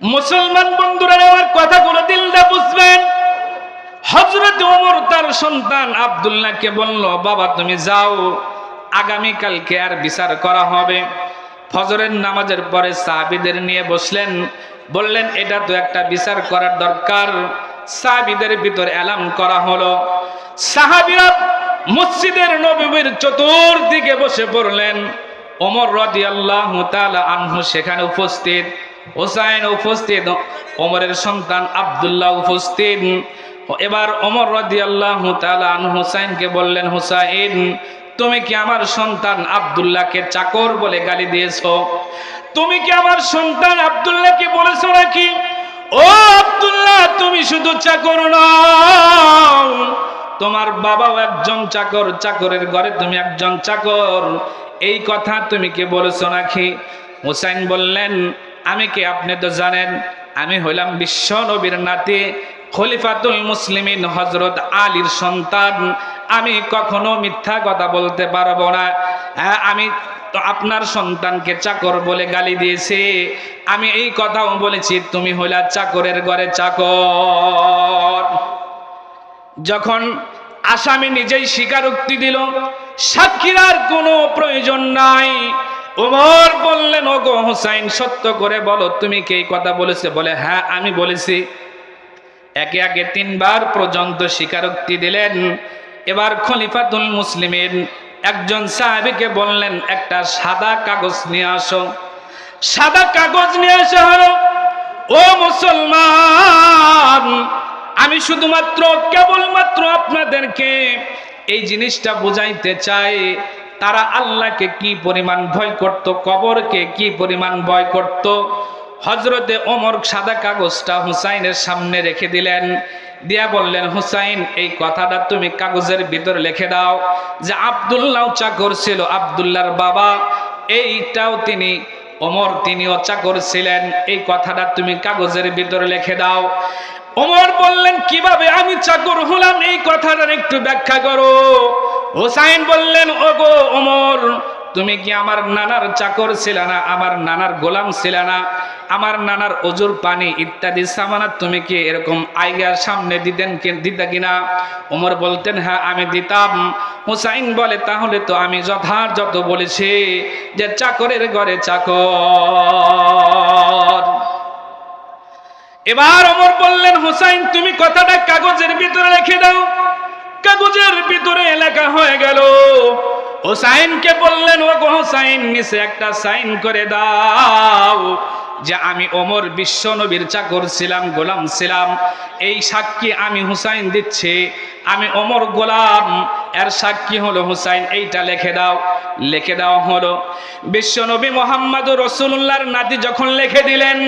মুসলমান বন্ধুরা, আমার কথাগুলো দিলটা বুঝবেন? হজরত ওমর, তার সন্তান আব্দুল্লাহকে বলল, বাবা, তুমি যাও, আগামীকালকে আর বিচার করা হবে। ফজরের নামাজের পরে সাহাবিদের নিয়ে বসলেন, বললেন, এটা তো একটা বিচার করার দরকার। সাহাবিদের ভিতর এলাম করা হলো। সাহাবিরা মসজিদের নবীর চতুর্দিকে বসে পড়লেন। ওমর রদি আল্লাহ আনহু সেখানে উপস্থিত। হোসাইন উপস্থিত, ওমরের সন্তান আব্দুল্লাহ উপস্থিত। এবার ওমর রদি আল্লাহ আনহু হুসাইনকে বললেন, হুসাইন, তুমি কি আমার সন্তান আব্দুল্লাহকে চাকর বলে গালি দিয়েছ? তুমি কি আমার সন্তান আব্দুল্লাহকে বলেছ নাকি? ও আব্দুল্লাহ, তুমি শুধু চাকর নও। তোমার বাবাও একজন চাকর, চাকরের ঘরে তুমি একজন চাকর। এই কথা তুমি কি বলেছ নাকি? হুসাইন বললেন আমি কি আপনি তো জানেন, আমি হইলাম বিশ্ব নবীর নাতি, খলিফাতুল মুসলিমিন হজরত আলীর সন্তান। আমি কখনো মিথ্যা কথা বলতে পারব না। হ্যাঁ আমি তো আপনার সন্তানকে চাকর বলে গালি দিয়েছে। আমি এই কথাও বলেছি, তুমি হইলা চাকরের ঘরে চাকর। যখন আসামি নিজেই স্বীকারোক্তি দিল, সাক্ষীর আর কোনো প্রয়োজন নাই। ওমর বললেন, ওগো হোসাইন, সত্য করে বলো, তুমি কি কথা বলেছে? বলে হ্যাঁ আমি বলেছি। একে একে তিনবার পর্যন্ত স্বীকারোক্তি দিলেন। এবার খলিফাতুল মুসলিমের একজন সাহাবিকে বললেন, একটা সাদা কাগজ নিয়ে আসো। সাদা কাগজ নিয়ে আসা হলো, ও মুসলমান, আমি শুধুমাত্র, কেবলমাত্র আপনাদেরকে এই জিনিসটা বুঝাইতে চাই। তারা আল্লাহকে কি পরিমাণ ভয় করত, কবরকে কি পরিমাণ ভয় করত? হজরতে ওমর সাদা কাগজটা হুসাইনের সামনে রেখে দিলেন। দিয়া বললেন, হুসাইন, এই কথাটা তুমি কাগজের ভিতর লিখে দাও যে আবদুল্লাহ চাকর ছিল আবদুল্লাহর বাবা। এইটাও তিনি, ওমর তিনিও চাকর ছিলেন। এই কথাটা তুমি কাগজের ভিতরে লিখে দাও। ওমর বললেন, কীভাবে আমি চাকর হলাম? এই কথাটার একটু ব্যাখ্যা করো। হোসাইন বললেন, ওগো ওমর, তুমি কি আমার নানার চাকর ছিল না? আমার নানার গোলাম ছিল না? আমার নানার অজুর পানি ইত্যাদি সামানা তুমি কি এরকম আইগার সামনে দিতেন দিতা কিনা? ওমর বলতেন হ্যাঁ আমি দিতাম। হুসাইন বলে, তাহলে তো আমি যথাযথ বলেছি যে চাকরের ঘরে চাকর। এবার ওমর বললেন, হুসাইন, তুমি কথাটা কাগজের ভিতরে রেখে দাও। কাগজের ভিতরে লেখা হয়ে গেল। হুসাইনকে বললেন ও গো হুসাইন, নিচে একটা সাইন করে দাও যে আমি ওমর বিশ্ব নবীর চাকর ছিলাম, গোলাম ছিলাম। এই সাক্ষী আমি হুসাইন দিচ্ছি, আমি ওমর গোলাম, এর সাক্ষী হলো হুসাইন। এইটা লিখে দাও। লিখে দেওয়া হলো। বিশ্ব নবী মোহাম্মদ রসুল্লাহর নাতি যখন লিখে দিলেন,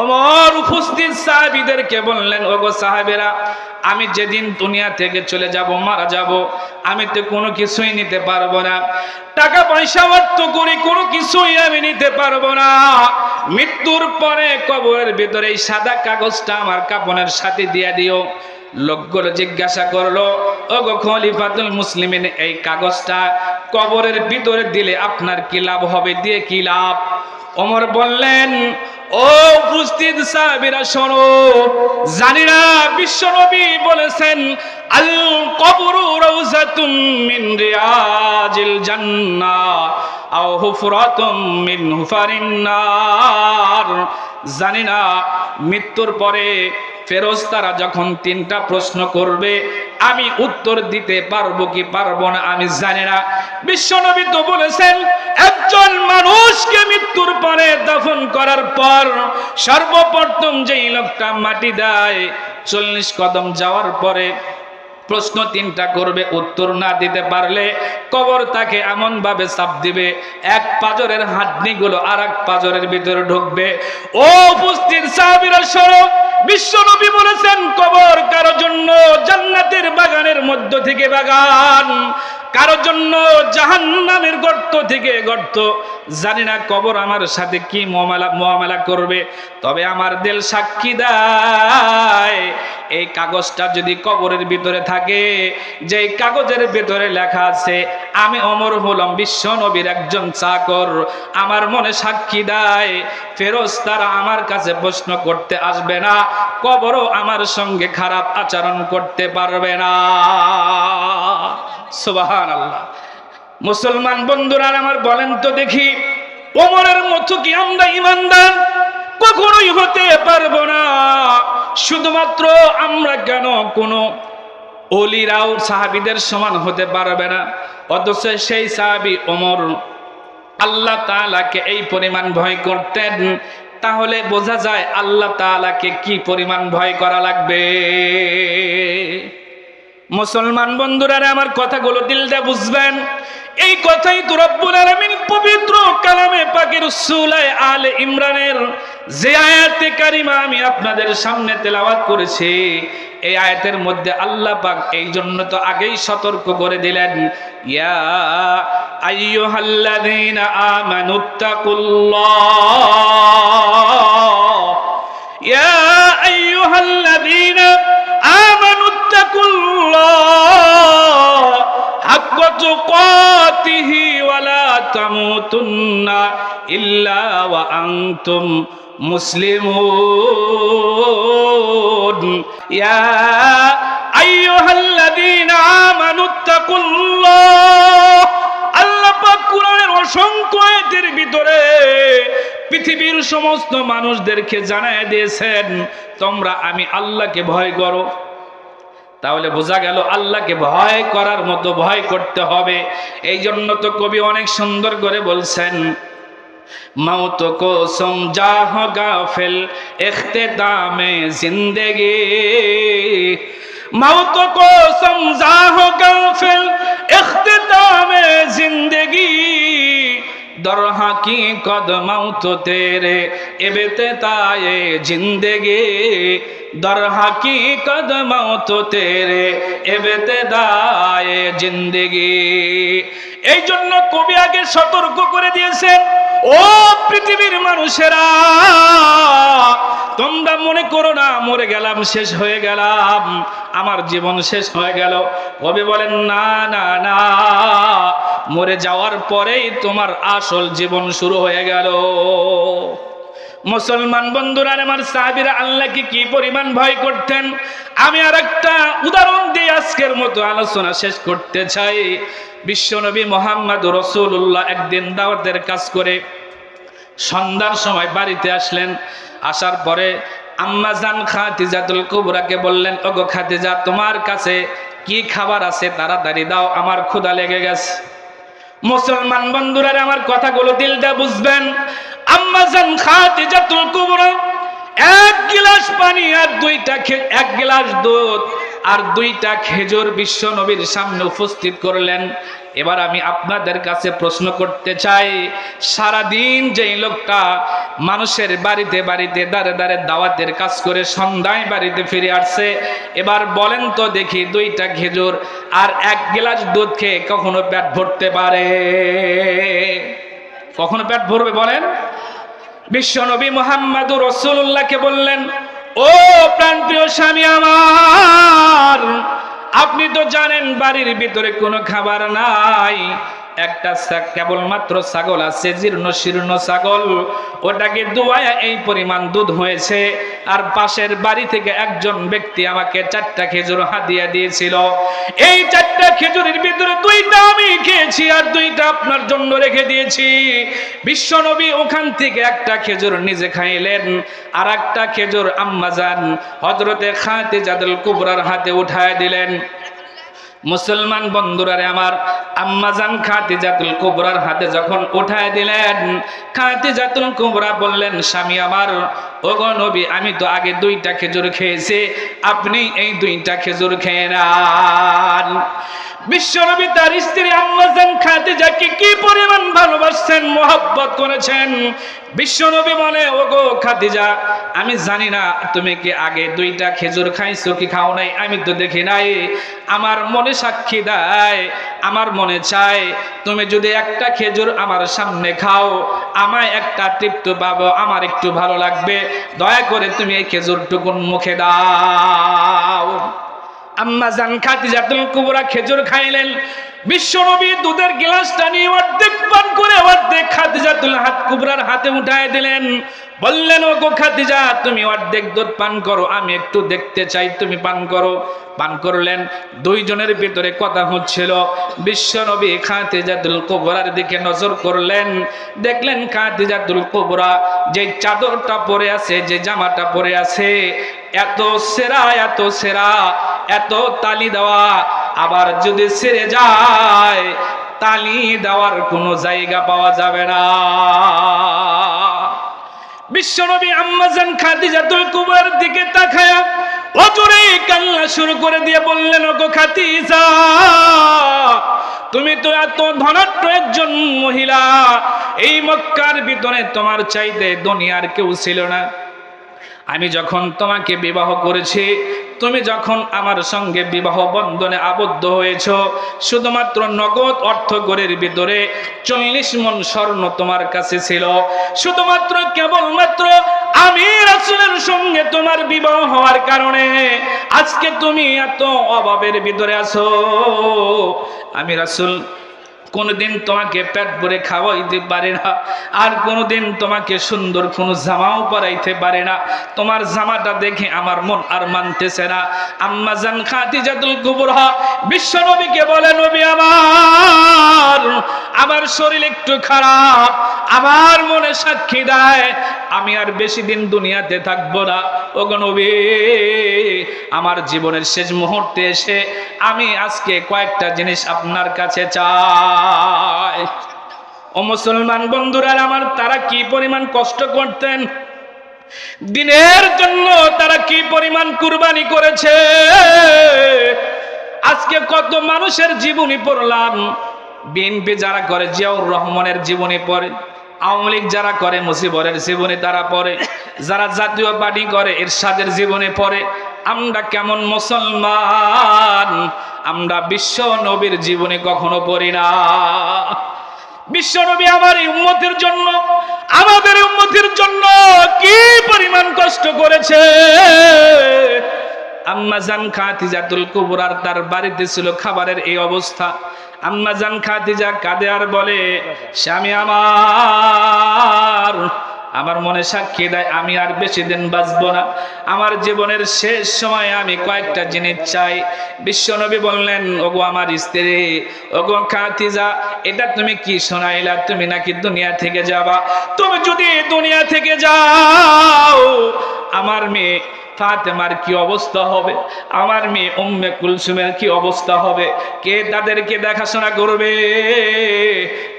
ওমর উপস্থিত সাহাবিদেরকে বললেন, ওগো সাহাবেরা আমি যেদিন দুনিয়া থেকে চলে যাব, মারা যাব, আমি তো কোনো কিছুই নিতে পারব না। টাকা পয়সা, অর্থ করি, কোনো কিছুই আমি নিতে পারব না। মৃত্যুর পরে কবরের ভিতরে এই সাদা কাগজটা আমার কাপনের সাথে দিয়ে দিও। লোকগুলো জিজ্ঞাসা করল ও ওগো খলিফাতুল মুসলিমিন, এই কাগজটা কবরের ভিতরে দিলে আপনার কি লাভ হবে? দিয়ে কি লাভ? ওমর বললেন ও উপস্থিত সাহাবীরা, শোনো। জানি না বিশ্বনবী বলেছেন, আল কবরু রাউজাতুম মিন রিয়াজিল জান্নাহ, আও হুফরাতুম মিন হুফারিন নার। জানি না মৃত্যুর পরে ফেরস্তারা যখন তিনটা প্রশ্ন করবে, আমি উত্তর দিতে পারব কি পারব না আমি জানি না। বিশ্বনবী তো বলেছেন, একজন মানুষকে মৃত্যুর পরে দাফন করার পর সর্বপ্রথম যেই লোকটা মাটি দেয়, চল্লিশ কদম যাওয়ার পরে প্রশ্ন তিনটা করবে, উত্তর না দিতে পারলে কবর তাকে এমন ভাবে চাপ দিবে, এক পাজরেরগুলো আর এক পাজরের ভিতরে ঢুকবে। ও উপস্থিত সাহাবিরা সরো বিশ্ব নবী বলেছেন, কবর কারও জন্য জান্নাতের বাগানের মধ্য থেকে বাগান, কারও জন্য জাহান্নামের গর্ত থেকে গর্ত। জানি না কবর আমার সাথে কি মোয়ামেলা মোয়ামেলা করবে, তবে আমার দিল সাক্ষী দেয়, এই কাগজটা যদি কবরের ভিতরে থাকে যে কাগজের ভিতরে লেখা আছে, আমি অমর হলাম বিশ্ব নবীর একজন চাকর, আমার মনে সাক্ষী দেয়, ফেরোজ তারা আমার কাছে প্রশ্ন করতে আসবে না কবরও আমার সঙ্গে খারাপ আচরণ করতে পারবে না। সুবাহান আল্লাহ মুসলমান বন্ধুরা আমার বলেন তো দেখি, ওমরের মতো কি আমরা ইমানদার কখনোই হতে পারব না। শুধুমাত্র আমরা কেন কোনো অলিরাও সাহাবিদের সমান হতে পারবে না? অথচ সেই সাহাবি ওমর, আল্লাহ তাআলাকে এই পরিমাণ ভয় করতেন তাহলে বোঝা যায় আল্লাহ তালাকে কি পরিমাণ ভয় করা লাগবে। মুসলমান বন্ধুরা আমার কথাগুলো দিলটা বুঝবেন? এই কথাই তো রব্বুল আলামিন সুরায় আল ইমরানের যে আয়াতে কারিমা আমি আপনাদের সামনে তেলাওয়াত করেছি, এই আয়াতের মধ্যে আল্লাহ পাক এই জন্য তো আগেই সতর্ক করে দিলেন, ইয়া তামুতুন্না ইল্লা ওয়া আনতুম মুসলিমুন ইয়া আইয়ুহাল্লাযীনা আমানু আল্লাহ পাক কোরআনের অসংখ্য আয়াতের ভিতরে পৃথিবীর সমস্ত মানুষদেরকে জানায় দিয়েছেন, তোমরা আমি আল্লাহকে ভয় করো। তাহলে বোঝা গেল আল্লাহকে ভয় করার মতো ভয় করতে হবে। এই জন্য তো কবি অনেক সুন্দর করে বলছেন, মৌত কো গাফিল ইখতিদামে জিন্দেগি। মৌত কো গাফিল ইখতিদামে জিন্দেগি। দর কদমাও তো তেরে, এবেতে তায়ে জিন্দেগি। দর কদ মাওত তেরে, এবেতে দায়ে জিন্দেগি। এই জন্য কবি আগে সতর্ক করে দিয়েছেন, ও পৃথিবীর মানুষেরা তোমরা মনে করো না, মরে গেলাম, শেষ হয়ে গেলাম, আমার জীবন শেষ হয়ে গেল। কবি বলেন, না না না, মরে যাওয়ার পরেই তোমার আসল জীবন শুরু হয়ে গেল। মুসলমান বন্ধুরা, আমার সাহাবিরা আল্লাহকে কি পরিমাণ ভয় করতেন? আমি আর একটা উদাহরণ দিয়ে আজকের মতো আলোচনা শেষ করতে চাই। বিশ্বনবী মোহাম্মদ রসুল্লাহ একদিন দাওয়াতের কাজ করে সন্ধ্যার সময় বাড়িতে আসলেন। আসার পরে আম্মাজান খাতিজাতুল কুবরাকে বললেন, ওগো খাতিজা তোমার কাছে কি খাবার আছে? তাড়াতাড়ি দাও, আমার ক্ষুধা লেগে গেছে। মুসলমান বন্ধুরা, আমার কথাগুলো দিলটা বুঝবেন। আম্মাজান খাতিজাতুল কুবরা এক গিলাস পানি আর দুইটা এক গিলাস দুধ আর দুইটা খেজুর বিশ্ব নবীর সামনে উপস্থিত করলেন। এবার আমি আপনাদের কাছে প্রশ্ন করতে চাই, সারাদিন যেই লোকটা মানুষের বাড়িতে বাড়িতে দাঁড়ে দাঁড়ে দাওয়াতের কাজ করে সন্ধ্যায় বাড়িতে ফিরে আসছে, এবার বলেন তো দেখি দুইটা খেজুর আর এক গ্লাস দুধ খেয়ে কখনো পেট ভরতে পারে? কখনো পেট ভরবে বলেন? বিশ্বনবী মোহাম্মদুর রসুল্লাহকে বললেন ও প্রাণপ্রিয় স্বামী আমার আপনি তো জানেন বাড়ির ভিতরে কোনো খাবার নাই। একটা কেবলমাত্র ছাগল আছে, জীর্ণ শীর্ণ ছাগল। ওটাকে দুয়ায় এই পরিমাণ দুধ হয়েছে। আর পাশের বাড়ি থেকে একজন ব্যক্তি আমাকে চারটা খেজুর হাদিয়া দিয়েছিল। এই চারটা খেজুরের ভিতরে দুইটা আমি খেয়েছি আর দুইটা আপনার জন্য রেখে দিয়েছি। বিশ্বনবী ওখান থেকে একটা খেজুর নিজে খাইলেন। আর একটা খেজুর আম্মাজান হজরতে খাতে জাদুল কুবরার হাতে উঠায় দিলেন। মুসলমান বন্ধুরারে আমার আম্মাজান খাতিজাতুল কুবরার হাতে যখন উঠায় দিলেন খাতিজাতুল কুবরা বললেন, স্বামী আমার ও গো নবী, আমি তো আগে দুইটা খেজুর খেয়েছি, আপনি এই দুইটা খেজুর খেয়ে নেন। বিশ্বনবী তার স্ত্রী আম্মাজান খাদিজাকে কি পরিমাণ ভালোবাসছেন, মোহাব্বত করেছেন? বিশ্বনবী বলে ও গো খাদিজা, আমি জানি না তুমি কি আগে দুইটা খেজুর খাইছো কি খাও নাই আমি তো দেখি নাই। আমার মনে সাক্ষী দেয় আমার মনে চায়, তুমি যদি একটা খেজুর আমার সামনে খাও, আমায় একটা তৃপ্ত পাবো, আমার একটু ভালো লাগবে, দয়া করে তুমি এই খেজুরটুকুন মুখে দাও। আম্মা জান খাদিজাতুল কুবরা খেজুর খাইলেন বিশ্বনবী দুধের গ্লাসটা নিয়ে অর্ধেক পান করে অর্ধেক খাদিজাতুল হাত কুবরার হাতে উঠায় দিলেন। বললেন ও গো খাদিজা, তুমি অর্ধেক দুধ পান করো, আমি একটু দেখতে চাই, তুমি পান করো। পান করলেন। দুইজনের ভিতরে কথা হচ্ছিল। বিশ্বনবী খাদিজাতুল কুবরার দিকে নজর করলেন। দেখলেন, খাদিজাতুল কুবরা যে চাদরটা পরে আছে, যে জামাটা পরে আছে, এত সেরা এত সেরা, এত তালি দেওয়া আবার যদি ছেড়ে যায়, তালি দেওয়ার কোনো জায়গা পাওয়া যাবে না। বিশ্বনবী আম্মাজান খাদিজাতুল কুবরার দিকে তাকায়া অজরে কান্না শুরু করে দিয়ে বললেন, ওগো খাদিজা, তুমি তো এত ধনাঢ্য একজন মহিলা। এই মক্কার ভিতরে তোমার চাইতে দুনিয়ার কেউ ছিল না। আমি যখন তোমাকে বিবাহ করেছি তুমি যখন আমার সঙ্গে বিবাহ বন্ধনে আবদ্ধ হয়েছ, শুধুমাত্র নগদ অর্থ গড়ের ভিতরে চল্লিশ মন স্বর্ণ তোমার কাছে ছিল। শুধুমাত্র কেবলমাত্র আমি রাসুলের সঙ্গে তোমার বিবাহ হওয়ার কারণে আজকে তুমি এত অভাবের ভিতরে আছো। আমি রাসুল কোনোদিন তোমাকে পেট ভরে খাওয়াইতে পারে না, আর কোনোদিন তোমাকে সুন্দর কোনো জামাও পরাইতে পারে না। তোমার জামাটা দেখে আমার মন আর মানতেছে না। আম্মা জান খাদিজাতুল কুবরা বিশ্ব নবীকে বলে, নবী আমার আমার শরীর একটু খারাপ, আমার মনে সাক্ষী দেয়, আমি আর বেশি দিন দুনিয়াতে থাকব না। ও নবী, আমার জীবনের শেষ মুহূর্তে এসে আমি আজকে কয়েকটা জিনিস আপনার কাছে চাই। ও মুসলমান বন্ধুরা, আমার তারা কি পরিমাণ কষ্ট করতেন? দিনের জন্য তারা কি পরিমাণ কুরবানি করেছে? আজকে কত মানুষের জীবনী পড়লাম বিএনপি যারা করে, জিয়াউর রহমানের জীবনী পড়ে, আওয়ামী লীগ যারা করে মুসিবরের জীবনে তারা পড়ে, যারা জাতীয় পার্টি করে, এরশাদের জীবনে পড়ে, আমরা কেমন মুসলমান? আমরা বিশ্ব নবীর জীবনে কখনো পড়ি না। বিশ্বনবী আমার এই উম্মতের জন্য, আমাদের উম্মতের জন্য কি পরিমাণ কষ্ট করেছে? আম্মা জান খাতিজাতুল কুবরার তার বাড়িতে ছিল খাবারের এই অবস্থা। আম্মা জান খাতিজা কাঁদে আর বলে, স্বামী আমার আমার মনে সাক্ষী দেয়, আমি আর বেশি দিন বাঁচবো না। আমার জীবনের শেষ সময়ে আমি কয়েকটা জিনিস চাই। বিশ্বনবী বললেন, ওগো আমার স্ত্রী, ওগো খাতিজা এটা তুমি কি শোনাইলা? তুমি নাকি দুনিয়া থেকে যাবা? তুমি যদি দুনিয়া থেকে যাও, আমার মেয়ে ফাতেমার কি অবস্থা হবে? আমার মেয়ে উম্মে কুলসুমের কি অবস্থা হবে? কে তাদেরকে দেখাশোনা করবে?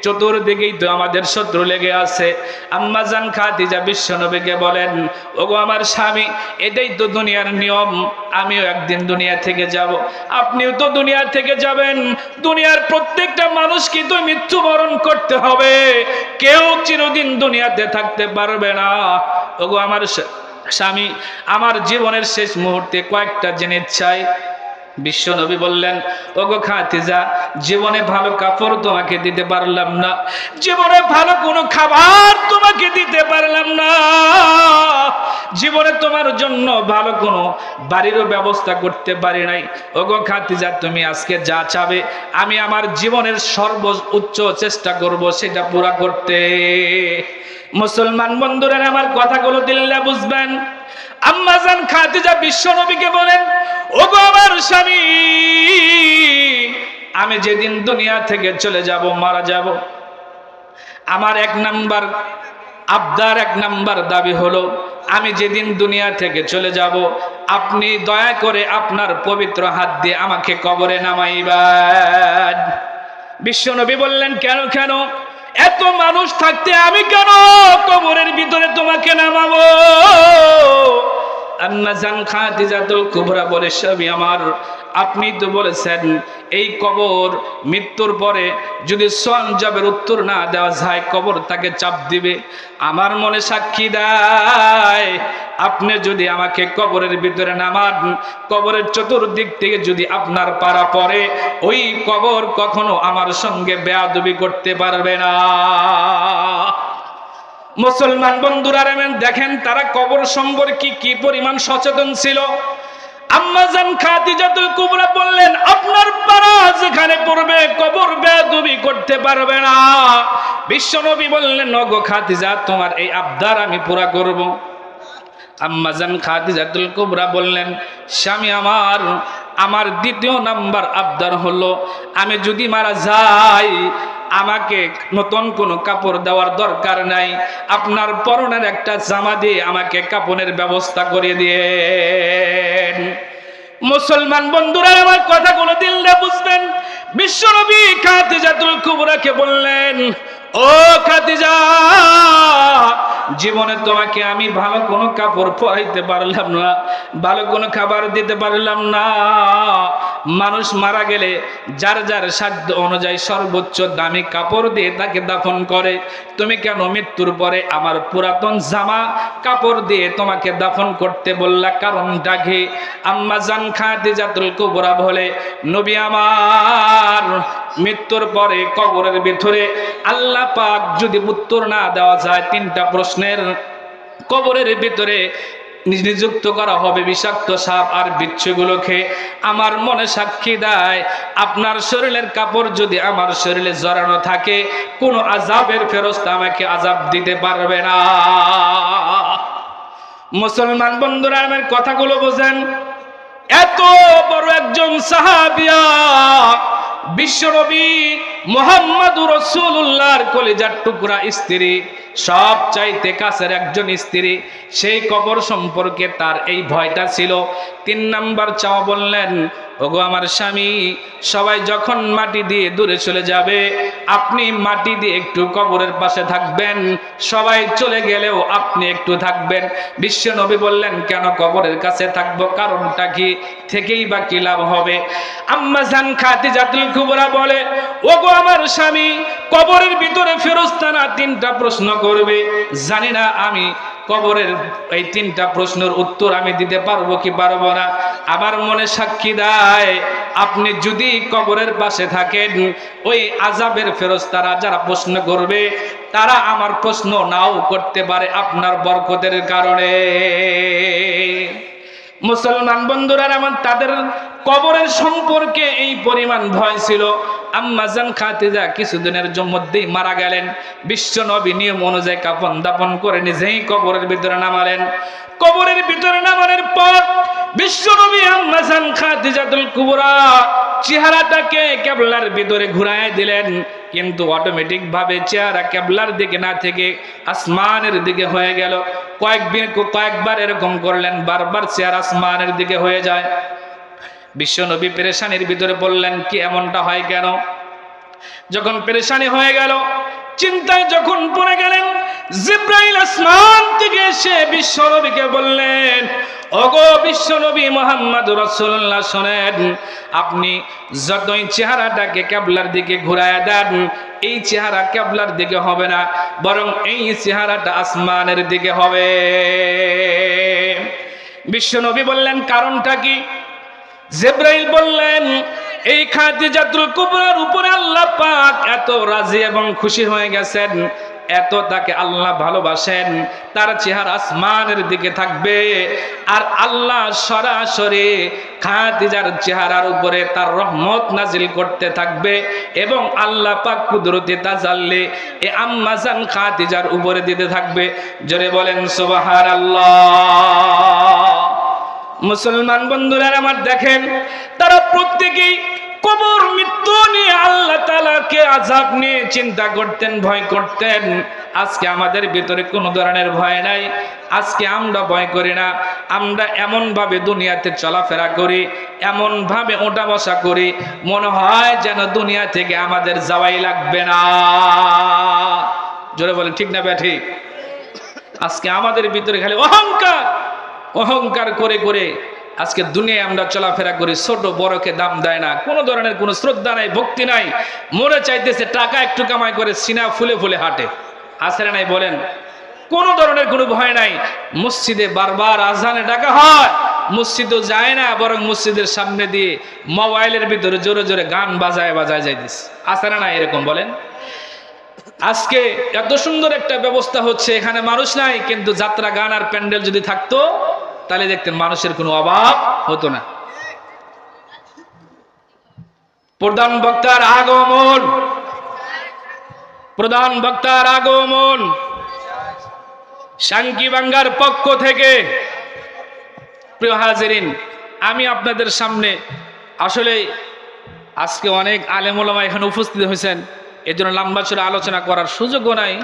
চতুর্দিকেই তো আমাদের শত্রু লেগে আছে। আম্মাজান খাদিজা বিশ্বনবীকে বলেন, ওগো আমার স্বামী, এটাই তো দুনিয়ার নিয়ম। আমিও একদিন দুনিয়া থেকে যাব। আপনিও তো দুনিয়া থেকে যাবেন। দুনিয়ার প্রত্যেকটা মানুষকে তো মৃত্যুবরণ করতে হবে। কেউ চিরদিন দুনিয়াতে থাকতে পারবে না। ওগো আমার স্বামী আমার জীবনের শেষ মুহূর্তে কয়েকটা জিনিস চাই। বিশ্ব নবী বললেন, ওগো খাতিজা জীবনে ভালো কাপড় তোমাকে দিতে পারলাম না। জীবনে ভালো কোনো খাবার তোমাকে দিতে পারলাম না। জীবনে তোমার জন্য ভালো কোনো বাড়িরও ব্যবস্থা করতে পারি নাই। ওগো খাতিজা তুমি আজকে যা চাবে, আমি আমার জীবনের সর্ব উচ্চ চেষ্টা করব সেটা পুরা করতে। মুসলমান বন্ধুরা, আমার কথাগুলো দিল্লা বুঝবেন। আম্মাজান খাদিজা বিশ্ব নবীকে বলেন, ওগো আমার স্বামী, আমি যেদিন দুনিয়া থেকে চলে যাব, মারা যাব। আমার এক নাম্বার, আবদার এক নাম্বার দাবি হলো, আমি যেদিন দুনিয়া থেকে চলে যাব, আপনি দয়া করে আপনার পবিত্র হাত দিয়ে আমাকে কবরে নামাইবেন। বিশ্বনবী বললেন, কেন কেন? এত মানুষ থাকতে আমি কেন কবরের ভিতরে তোমাকে নামাবো? আন্না জান খাদিজাতুল কুবরা বলে সবই আমার আপনি তো বলেছেন, এই কবর মৃত্যুর পরে যদি সঞ্জবের উত্তর না দেওয়া যায়, কবর তাকে চাপ দিবে। আমার মনে সাক্ষী দেয়, আপনি যদি আমাকে কবরের ভিতরে নামান, কবরের চতুর্দিক থেকে যদি আপনার পাড়া পড়ে, ওই কবর কখনো আমার সঙ্গে বেয়াদবি করতে পারবে না। মুসলমান বন্ধুরা, দেখেন তারা কবর সম্পর্কে কি পরিমাণ সচেতন ছিল? কুবরা বললেন, আপনার পড়বে করতে পারবে না। বললেন নগো তোমার এই আবদার আমি পুরা করব। আম্মাজান খাদিজাতুল কুবরা বললেন, স্বামী আমার আমার দ্বিতীয় নাম্বার আবদার হলো, আমি যদি মারা যাই আমাকে নতুন কোনো কাপড় দেওয়ার দরকার নাই। আপনার পরনের একটা জামা দিয়ে আমাকে কাপড়ের ব্যবস্থা করে দিয়ে মুসলমান বন্ধুরা, আমার কথাগুলো দিল্লা বুঝবেন। বিশ্বনবী কাতিজাতুল কুবরাকে বললেন ও খাদিজা, জীবনে তোমাকে আমি ভালো কোনো কাপড় পরাইতে পারলাম না, ভালো কোনো খাবার দিতে পারলাম না। মানুষ মারা গেলে যার যার সাধ্য অনুযায়ী সর্বোচ্চ দামি কাপড় দিয়ে তাকে দাফন করে। তুমি কেন মৃত্যুর পরে আমার পুরাতন জামা কাপড় দিয়ে তোমাকে দাফন করতে বললা কারণ কি? আম্মা জান খাতে জাতুল কুবরা বলে, নবী আমার মৃত্যুর পরে কবরের ভিতরে আল্লাহ পাক যদি উত্তর না দেওয়া যায় তিনটা প্রশ্নের কবরের ভিতরে নিযুক্ত করা হবে বিষাক্ত সাপ আর বিচ্ছুগুলোকে আমার মনে সাক্ষী দেয়, আপনার শরীরের কাপড় যদি আমার শরীরে জড়ানো থাকে, কোনো আজাবের ফেরস্তা আমাকে আজাব দিতে পারবে না। মুসলমান বন্ধুরা, আমার কথাগুলো বোঝেন। এত বড় একজন সাহাবিয়া বিশ্বনবী মোহাম্মদুর রসুল্লাহর কলিজার টুকরা স্ত্রী সব চাইতে কাছের একজন স্ত্রী, সেই কবর সম্পর্কে তার এই ভয়টা ছিল। তিন নাম্বার চাওয়া বললেন ওগো আমার স্বামী, সবাই যখন মাটি দিয়ে দূরে চলে যাবে, আপনি মাটি দিয়ে একটু কবরের পাশে থাকবেন, সবাই চলে গেলেও আপনি একটু থাকবেন। বিশ্ব নবী বললেন, কেন কবরের কাছে থাকব? কারণটা কি? থেকেই বা কি লাভ হবে? আম্মা জান খাতি জাতুল কুবরা বলে, ওগো আমার স্বামী, কবরের ভিতরে ফেরস্তানা তিনটা প্রশ্ন করবে। জানি না আমি কবরের এই তিনটা প্রশ্নের উত্তর আমি দিতে পারব কি পারব না? আমার মনে সাক্ষী দেয়, আপনি যদি কবরের পাশে থাকেন, ওই আজাবের ফেরস্তারা যারা প্রশ্ন করবে, তারা আমার প্রশ্ন নাও করতে পারে আপনার বরকতের কারণে। মুসলমান বন্ধুরা, আমার তাদের কবরের সম্পর্কে এই পরিমাণ ভয় ছিল। আম্মাজান খাতিজা কিছুদিনের মধ্যেই মারা গেলেন। বিশ্ব নবী নিয়ম অনুযায়ী কাপন দাপন করে নিজেই কবরের ভিতরে নামালেন। কবরের ভিতরে নামানোর পর বিশ্ব নবী আম্মাজান খাতিজাতুল কুবরা চেহারাটাকে কেবলার ভিতরে ঘুরায় দিলেন। কিন্তু অটোমেটিক ভাবে চেহারা কেবলার দিকে না থেকে আসমানের দিকে হয়ে গেল। কয়েকদিন কয়েকবার এরকম করলেন, বারবার চেয়ার আসমানের দিকে হয়ে যায়। বিশ্বনবী পেরেশানির ভিতরে বললেন, কি এমনটা হয় কেন? যখন পেরেশানি হয়ে গেল, চিন্তায় যখন পড়ে গেলেন, জিব্রাইল আসমান থেকে এসে বিশ্বনবীকে বললেন ওগো বিশ্বনবী মোহাম্মদ রসুল্লাহ শোনেন, আপনি যতই চেহারাটাকে ক্যাবলার দিকে ঘুরায় দেন, এই চেহারা ক্যাবলার দিকে হবে না, বরং এই চেহারাটা আসমানের দিকে হবে। বিশ্বনবী বললেন, কারণটা কি? জেব্রাইল বললেন, এই খাদিজাতুল কুবরার উপরে আল্লাহ পাক এত রাজি এবং খুশি হয়ে গেছেন। এত তাকে আল্লাহ ভালোবাসেন, তার চেহারা আসমানের দিকে থাকবে। আর আল্লাহ সরাসরি খাদিজার চেহারার উপরে তার রহমত নাজিল করতে থাকবে এবং আল্লাহ পাক কুদরতি তাজাল্লি এ আম্মাজান খাদিজার উপরে দিতে থাকবে। জোরে বলেন, সুবহানাল্লাহ। মুসলমান বন্ধুরা, আমার দেখেন, তারা প্রত্যেকেই কবর, মৃত্যু নিয়ে আল্লাহ তালাকে আজাব নিয়ে চিন্তা করতেন, ভয় করতেন। আজকে আমাদের ভিতরে কোনো ধরনের ভয় নাই। আজকে আমরা ভয় করি না। আমরা এমন ভাবে দুনিয়াতে চলাফেরা করি এমন ভাবে ওঠা বসা করি, মনে হয় যেন দুনিয়া থেকে আমাদের যাওয়াই লাগবে না। জোরে বলেন, ঠিক না ব্যাঠি আজকে আমাদের ভিতরে খালি অহংকার অহংকার করে করে আজকে দুনিয়ায় আমরা চলাফেরা করি, ছোট বড়কে দাম দেয় না, কোনো ধরনের কোনো শ্রদ্ধা নাই, ভক্তি নাই। মনে চাইতেছে টাকা একটু কামাই করে সিনা ফুলে ফুলে হাঁটে। আসরে নাই বলেন, কোনো ধরনের কোনো ভয় নাই। মসজিদে বারবার আজানে ডাকা হয়, মসজিদও যায় না, বরং মসজিদের সামনে দিয়ে মোবাইলের ভিতরে জোরে জোরে গান বাজায় বাজায় যাইতেছে। আসরে না এরকম বলেন? আজকে এত সুন্দর একটা ব্যবস্থা হচ্ছে, এখানে মানুষ নাই, কিন্তু যাত্রা গান আর প্যান্ডেল যদি থাকতো তাহলে দেখতেন মানুষের কোনো অভাব হতো না। প্রধান বক্তার আগমন। প্রধান বক্তার আগমন। শাঙ্কি বাঙ্গার পক্ষ থেকে। প্রিয় হাজিরিন, আমি আপনাদের সামনে আসলে আজকে অনেক আলেমোলামা এখানে উপস্থিত হয়েছেন। এজন্য লম্বা চূড়া আলোচনা করার সুযোগও নাই।